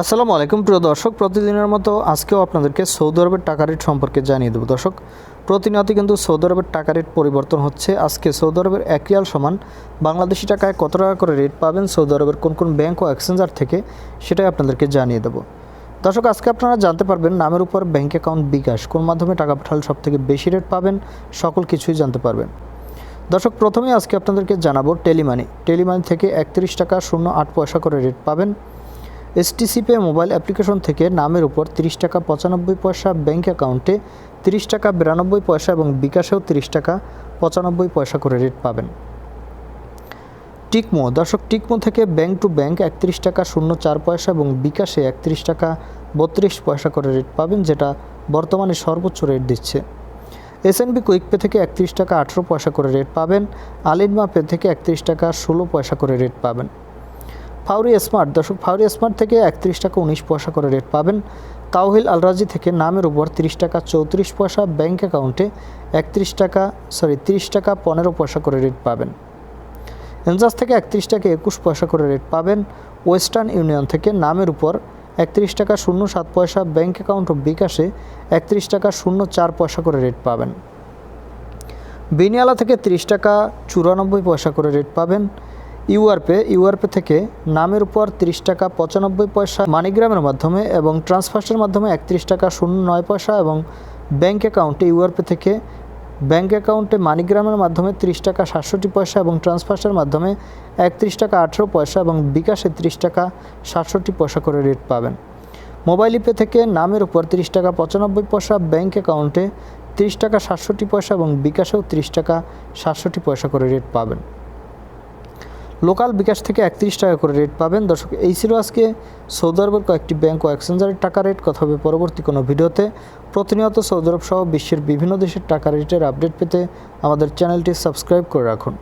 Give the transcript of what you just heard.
আসসালামু আলাইকুম। প্রিয় দর্শক, প্রতিদিনের মতো আজকেও আপনাদেরকে সৌদি আরবের টাকা রেট সম্পর্কে জানিয়ে দেবো। দর্শক প্রতিনিয়ত কিন্তু সৌদি আরবের টাকা রেট পরিবর্তন হচ্ছে। আজকে সৌদি আরবের এক রিয়াল সমান বাংলাদেশি টাকায় কত টাকা করে রেট পাবেন? সৌদি আরবের কোন কোন ব্যাংক ও এক্সচেঞ্জার থেকে সেটাই আপনাদেরকে জানিয়ে দেবো। দর্শক, আজকে আপনারা জানতে পারবেন নামের উপর ব্যাংক অ্যাকাউন্ট বিকাশ, কোন মাধ্যমে টাকা পাঠালে সব থেকে বেশি রেট পাবেন? সকল কিছুই জানতে পারবেন। দর্শক প্রথমে আজকে আপনাদেরকে জানাব টেলিমানি। টেলিমানি থেকে একত্রিশ টাকা শূন্য আট পয়সা করে রেট পাবেন। এসটিসি পে মোবাইল অ্যাপ্লিকেশন থেকে নামের উপর তিরিশ টাকা পঁচানব্বই পয়সা ব্যাঙ্ক অ্যাকাউন্টে তিরিশ টাকা বিরানব্বই পয়সা এবং বিকাশেও তিরিশ টাকা পঁচানব্বই পয়সা করে রেট পাবেন। টিকমো, দর্শক, টিকমো থেকে ব্যাংক টু ব্যাংক একত্রিশ টাকা শূন্য চার পয়সা এবং বিকাশে একত্রিশ টাকা বত্রিশ পয়সা করে রেট পাবেন, যেটা বর্তমানে সর্বোচ্চ রেট দিচ্ছে। এসএনবি কুইক পে থেকে একত্রিশ টাকা আঠেরো পয়সা করে রেট পাবেন আলিনমা পে থেকে একত্রিশ টাকা ষোলো পয়সা করে রেট পাবেন। ফাউরি স্মার্ট, দর্শক, ফাউরি স্মার্ট থেকে একত্রিশ টাকা উনিশ পয়সা করে রেট পাবেন। তাওহিল আলরাজি থেকে নামের উপর তিরিশ টাকা চৌত্রিশ পয়সা ব্যাঙ্ক অ্যাকাউন্টে একত্রিশ টাকা সরি তিরিশ টাকা পনেরো পয়সা করে রেট পাবেন। এনজাস থেকে একত্রিশ টাকা একুশ পয়সা করে রেট পাবেন। ওয়েস্টার্ন ইউনিয়ন থেকে নামের উপর একত্রিশ টাকা শূন্য সাত পয়সা ব্যাঙ্ক অ্যাকাউন্ট বিকাশে একত্রিশ টাকা শূন্য চার পয়সা করে রেট পাবেন। বিনিয়ালা থেকে তিরিশ টাকা চুরানব্বই পয়সা করে রেট পাবেন। ইউআরপে ইউআরপে থেকে নামের উপর তিরিশ টাকা পঁচানব্বই পয়সা মানিগ্রামের মাধ্যমে এবং ট্রান্সফার্সের মাধ্যমে একত্রিশ টাকা শূন্য নয় পয়সা এবং ব্যাঙ্ক অ্যাকাউন্টে ইউআরপে থেকে ব্যাঙ্ক অ্যাকাউন্টে মানিগ্রামের মাধ্যমে তিরিশ টাকা সাতষট্টি পয়সা এবং ট্রান্সফার্সের মাধ্যমে একত্রিশ টাকা আঠেরো পয়সা এবং বিকাশে তিরিশ টাকা সাতষট্টি পয়সা করে রেট পাবেন। মোবাইল ইপে থেকে নামের উপর তিরিশ টাকা পঁচানব্বই পয়সা ব্যাঙ্ক অ্যাকাউন্টে ত্রিশ টাকা সাতষট্টি পয়সা এবং বিকাশেও ত্রিশ টাকা সাতষট্টি পয়সা করে রেট পাবেন। লোকাল বিকাশ থেকে একত্রিশ টাকা করে রেট পাবেন। দর্শক, এই ছিল আজকে সৌদি আরবের কয়েকটি ব্যাঙ্ক ও এক্সচেঞ্জারের টাকা রেট কথা হবে পরবর্তী কোনো ভিডিওতে। প্রতিনিয়ত সৌদি আরব সহ বিশ্বের বিভিন্ন দেশের টাকা রেটের আপডেট পেতে আমাদের চ্যানেলটি সাবস্ক্রাইব করে রাখুন।